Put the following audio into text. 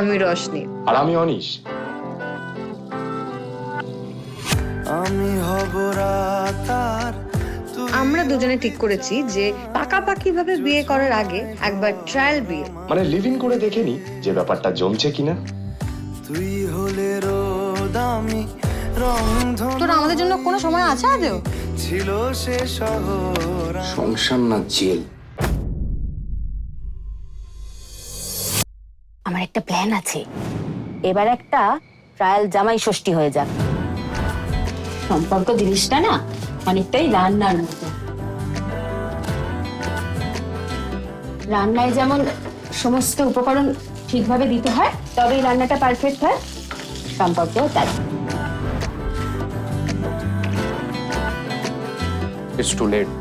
আমি রশনি। আর আমি অনিশ। আমি হব রাতার আমরা দুজনে ঠিক করেছি যে পাকাপাকি ভাবে বিয়ে করার আগে একবার ট্রায়াল বিয়ে। মানে লিভ ইন করে দেখে নি যে ব্যাপারটা জমছে কিনা। তুই হলে রোদ আমি রং তোর আমাদের জন্য কোনো সময় আছে আদেও ছিল সে শহর। সংসার না জেল। আমার একটা প্ল্যান আছে। এবার একটা ট্রায়াল জামাই ষষ্ঠী হয়ে যাক। সম্পর্ক জিনিসটা না অনেকটাই রান্নার মতো। রান্নায় যেমন সমস্ত উপকরণ ঠিকভাবে দিতে হয়, তবেই রান্নাটা পারফেক্ট হয়। সম্পর্কেও তাই। It's two late